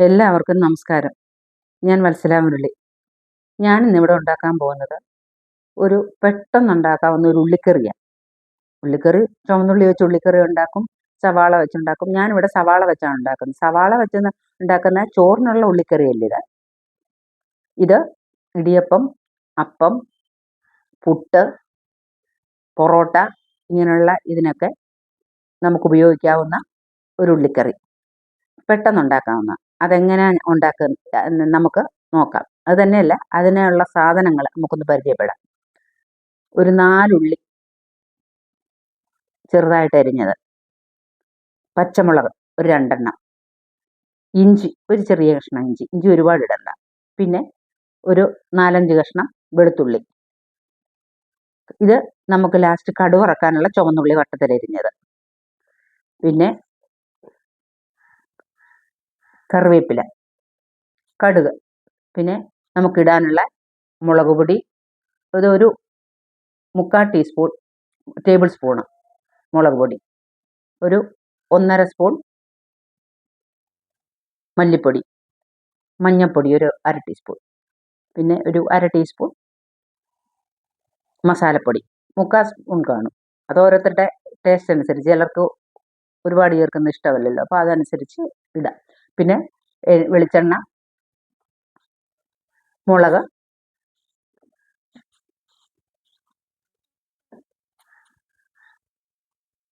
എല്ലാവർക്കും നമസ്കാരം. ഞാൻ വത്സല മുരളി. ഞാൻ ഇന്നിവിടെ ഉണ്ടാക്കാൻ പോകുന്നത് ഒരു പെട്ടെന്ന് ഉണ്ടാക്കാവുന്ന ഒരു ഉള്ളിക്കറിയാണ്. ഉള്ളിക്കറി ചുമന്നുള്ളി വെച്ച് ഉള്ളിക്കറി ഉണ്ടാക്കും സവാള വെച്ചുണ്ടാക്കും ഞാനിവിടെ സവാള വെച്ചാണ് ഉണ്ടാക്കുന്നത്. സവാള വെച്ച് ഉണ്ടാക്കുന്ന ചോറിനുള്ള ഉള്ളിക്കറിയല്ല ഇത്? ഇത് ഇടിയപ്പം അപ്പം പുട്ട് പൊറോട്ട ഇങ്ങനെയുള്ള ഇതിനൊക്കെ നമുക്ക് ഉപയോഗിക്കാവുന്ന ഒരു ഉള്ളിക്കറി. പെട്ടെന്ന് ഉണ്ടാക്കാവുന്ന അതെങ്ങനെ ഉണ്ടാക്കുന്ന നമുക്ക് നോക്കാം. അത് തന്നെയല്ല അതിനുള്ള സാധനങ്ങൾ നമുക്കൊന്ന് പരിചയപ്പെടാം. ഒരു നാലുള്ളി ചെറുതായിട്ട് അരിഞ്ഞത്. പച്ചമുളക് ഒരു രണ്ടെണ്ണം. ഇഞ്ചി ഒരു ചെറിയ കഷ്ണം ഇഞ്ചി. ഇഞ്ചി ഒരുപാട് ഇടണ്ട. പിന്നെ ഒരു നാലഞ്ച് കഷ്ണം വെളുത്തുള്ളി. ഇത് നമുക്ക് ലാസ്റ്റ് കടുവറക്കാനുള്ള ചുവന്നുള്ളി വട്ടത്തിലരിഞ്ഞത്. പിന്നെ കറിവേപ്പില കടുക് പിന്നെ നമുക്കിടാനുള്ള മുളക് പൊടി അതൊരു മുക്കാൽ ടീസ്പൂൺ ടേബിൾ സ്പൂണ് മുളക് പൊടി ഒരു ഒന്നര സ്പൂൺ മല്ലിപ്പൊടി മഞ്ഞൾപ്പൊടി ഒരു അര ടീസ്പൂൺ പിന്നെ ഒരു അര ടീസ്പൂൺ മസാലപ്പൊടി മുക്കാൽ സ്പൂൺ കാണും. അത് ഓരോരുത്തരുടെ ടേസ്റ്റ് അനുസരിച്ച് ചിലർക്ക് ഒരുപാട് ചേർക്കുന്ന ഇഷ്ടമല്ലല്ലോ അപ്പോൾ അതനുസരിച്ച് ഇടാം. പിന്നെ വെളിച്ചെണ്ണ മുളക്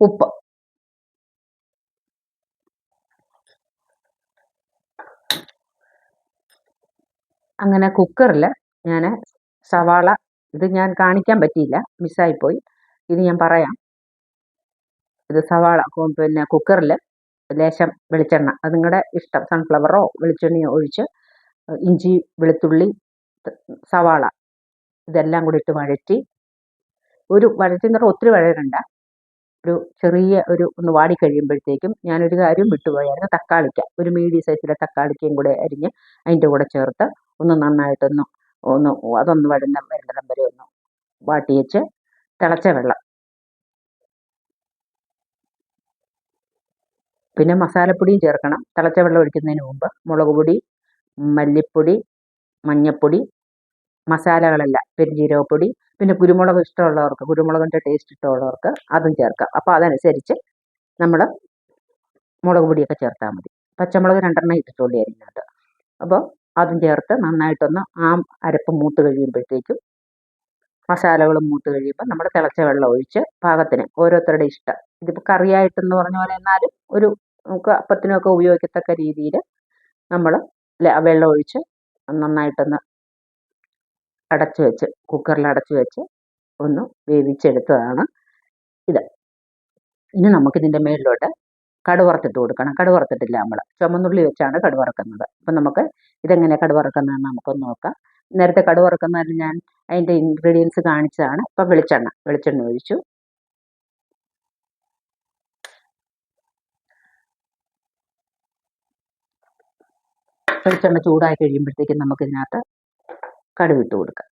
ഉപ്പ്. അങ്ങനെ കുക്കറിൽ ഞാൻ സവാള ഇത് ഞാൻ കാണിക്കാൻ പറ്റിയില്ല മിസ്സായിപ്പോയി. ഇത് ഞാൻ പറയാം. ഇത് സവാള പിന്നെ കുക്കറിൽ ലേശം വെളിച്ചെണ്ണ. അത് നിങ്ങളുടെ ഇഷ്ടം. സൺഫ്ലവറോ വെളിച്ചെണ്ണയോ ഒഴിച്ച് ഇഞ്ചി വെളുത്തുള്ളി സവാള ഇതെല്ലാം കൂടി ഇട്ട് വഴറ്റി. ഒരു വഴറ്റി എന്ന് പറഞ്ഞാൽ ഒത്തിരി വഴകണ്ട ഒരു ചെറിയ ഒരു ഒന്ന് വാടി കഴിയുമ്പോഴത്തേക്കും ഞാനൊരു കാര്യം വിട്ടുപോയായിരുന്നു തക്കാളിക്ക. ഒരു മീഡിയം സൈസിലെ തക്കാളിക്കയും കൂടെ അരിഞ്ഞ് അതിന്റെ കൂടെ ചേർത്ത് ഒന്ന് നന്നായിട്ടൊന്ന് ഒന്ന് അതൊന്ന് വഴുന്ന വരണ്ടം വരെ ഒന്ന് വാട്ടിയേച്ച് തിളച്ച വെള്ളം. പിന്നെ മസാലപ്പൊടിയും ചേർക്കണം. തിളച്ച വെള്ളം ഒഴിക്കുന്നതിന് മുമ്പ് മുളക് പൊടി മല്ലിപ്പൊടി മഞ്ഞൾപ്പൊടി മസാലകളല്ല പെരുംജീരകപ്പൊടി പിന്നെ കുരുമുളക് ഇഷ്ടമുള്ളവർക്ക് കുരുമുളകിന്റെ ടേസ്റ്റ് ഇഷ്ടമുള്ളവർക്ക് അതും ചേർക്കാം. അപ്പോൾ അതനുസരിച്ച് നമ്മൾ മുളക് പൊടിയൊക്കെ ചേർത്താൽ മതി. പച്ചമുളക് രണ്ടെണ്ണം ഇട്ടിട്ടുള്ളൂ അതിനകത്ത് അപ്പോൾ അതും ചേർത്ത് നന്നായിട്ടൊന്ന് ആ അരപ്പ് മൂത്ത് കഴിയുമ്പോഴത്തേക്കും മസാലകളും മൂത്ത് കഴിയുമ്പോൾ നമ്മൾ തിളച്ച വെള്ളം ഒഴിച്ച് പാകത്തിന് ഓരോരുത്തരുടെ ഇഷ്ടം. ഇതിപ്പോൾ കറിയായിട്ടെന്ന് പറഞ്ഞ പോലെ എന്നാലും ഒരു നമുക്ക് അപ്പത്തിനൊക്കെ ഉപയോഗിക്കത്തക്ക രീതിയിൽ നമ്മൾ വെള്ളം ഒഴിച്ച് നന്നായിട്ടൊന്ന് അടച്ചു വെച്ച് കുക്കറിൽ അടച്ചു വെച്ച് ഒന്ന് വേവിച്ചെടുത്തതാണ് ഇത്. ഇനി നമുക്കിതിന്റെ മേളിലോട്ട് കടുവറുത്തിട്ട് കൊടുക്കണം. കടുവറുത്തിട്ടില്ല നമ്മൾ ചുമന്നുള്ളി വെച്ചാണ് കടുവറക്കുന്നത്. അപ്പം നമുക്ക് ഇതെങ്ങനെ കടുവറക്കുന്നതെന്ന് നമുക്കൊന്ന് നോക്കാം. നേരത്തെ കടുവറക്കുന്നതിന് ഞാൻ അതിന്റെ ഇൻഗ്രീഡിയൻസ് കാണിച്ചതാണ്. ഇപ്പം വെളിച്ചെണ്ണ. വെളിച്ചെണ്ണ ഒഴിച്ചു. വെളിച്ചെണ്ണ ചൂടായി കഴിയുമ്പോഴത്തേക്കും നമുക്ക് ഇതിനകത്ത് കടുവിട്ട് കൊടുക്കാം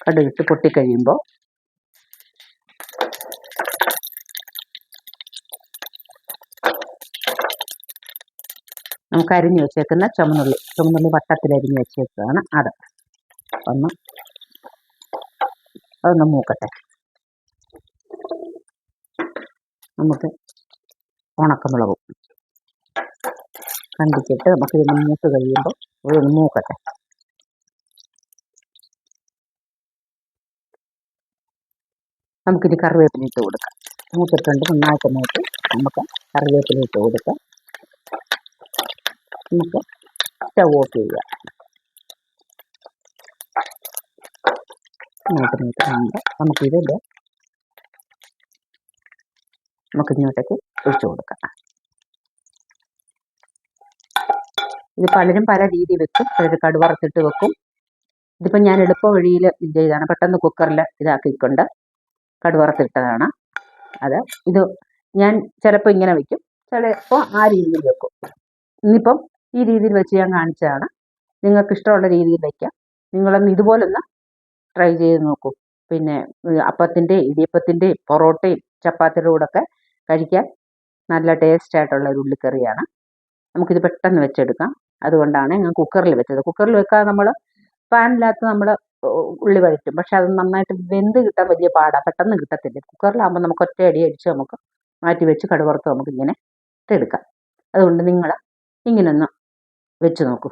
കടുവിട്ട് പൊട്ടിക്കഴിയുമ്പോൾ നമുക്ക് അരിഞ്ഞു വെച്ചേക്കുന്ന ചുമന്നുള്ളി ചുമന്നുള്ളി വട്ടത്തിൽ അരിഞ്ഞു വെച്ചേക്കുകയാണ് അത്. ഒന്ന് അതൊന്ന് മൂക്കട്ടെ. നമുക്ക് ഉണക്കമുളകും. കണ്ടിച്ചിട്ട് നമുക്കിതൊന്ന് മൂത്ത് കഴിയുമ്പോൾ ഇതൊന്ന് മൂക്കട്ടെ. നമുക്കിത് കറിവേപ്പില ഇട്ട് കൊടുക്കാം. മൂത്തിട്ടുണ്ട് നന്നായിട്ട് മൂത്ത് നമുക്ക് കറിവേപ്പില ഇട്ട് കൊടുക്കാം. നമുക്ക് സ്റ്റവ് ഓഫ് കാണുമ്പോൾ നമുക്കിതിന്റെ നമുക്കിങ്ങോട്ടേക്ക് ഒഴിച്ചു കൊടുക്കാം. ഇത് പലരും പല രീതി വെക്കും. ചിലർ കടുവറുത്തിട്ട് വെക്കും. ഇതിപ്പോൾ ഞാൻ എളുപ്പ വഴിയിൽ ഇത് ചെയ്താണ് പെട്ടെന്ന് കുക്കറിൽ ഇതാക്കിക്കൊണ്ട് കടുവറുത്തിട്ടതാണ് അത് ഇത് ഞാൻ ചിലപ്പോൾ ഇങ്ങനെ വെക്കും. ചിലപ്പോൾ ആ രീതിയിൽ വെക്കും. ഇന്നിപ്പം ഈ രീതിയിൽ വെച്ച് ഞാൻ കാണിച്ചതാണ്. നിങ്ങൾക്ക് ഇഷ്ടമുള്ള രീതിയിൽ വയ്ക്കാം നിങ്ങളൊന്ന് ഇതുപോലൊന്ന് ട്രൈ ചെയ്ത് നോക്കൂ. പിന്നെ അപ്പത്തിന്റെയും ഇടിയപ്പത്തിന്റെയും പൊറോട്ടയും ചപ്പാത്തിയുടെ കൂടെ ഒക്കെ കഴിക്കാൻ നല്ല ടേസ്റ്റ് ആയിട്ടുള്ള ഒരു ഉള്ളിക്കറിയാണ്. നമുക്കിത് പെട്ടെന്ന് വെച്ചെടുക്കാം. അതുകൊണ്ടാണ് ഞാൻ കുക്കറിൽ വെച്ചത്. കുക്കറിൽ വെക്കാതെ നമ്മൾ പാനിനകത്ത് നമ്മൾ ഉള്ളി വഴറ്റും. പക്ഷെ അത് നന്നായിട്ട് വെന്ത് കിട്ടാൻ വലിയ പാടാണ് പെട്ടെന്ന് കിട്ടത്തില്ല. കുക്കറിലാകുമ്പോൾ നമുക്ക് ഒറ്റ അടി അടിച്ച് നമുക്ക് മാറ്റി വെച്ച് കടുവറുത്ത് നമുക്കിങ്ങനെ ഇട്ടെടുക്കാം അതുകൊണ്ട് നിങ്ങൾ ഇങ്ങനൊന്ന് വെച്ച് നോക്കൂ.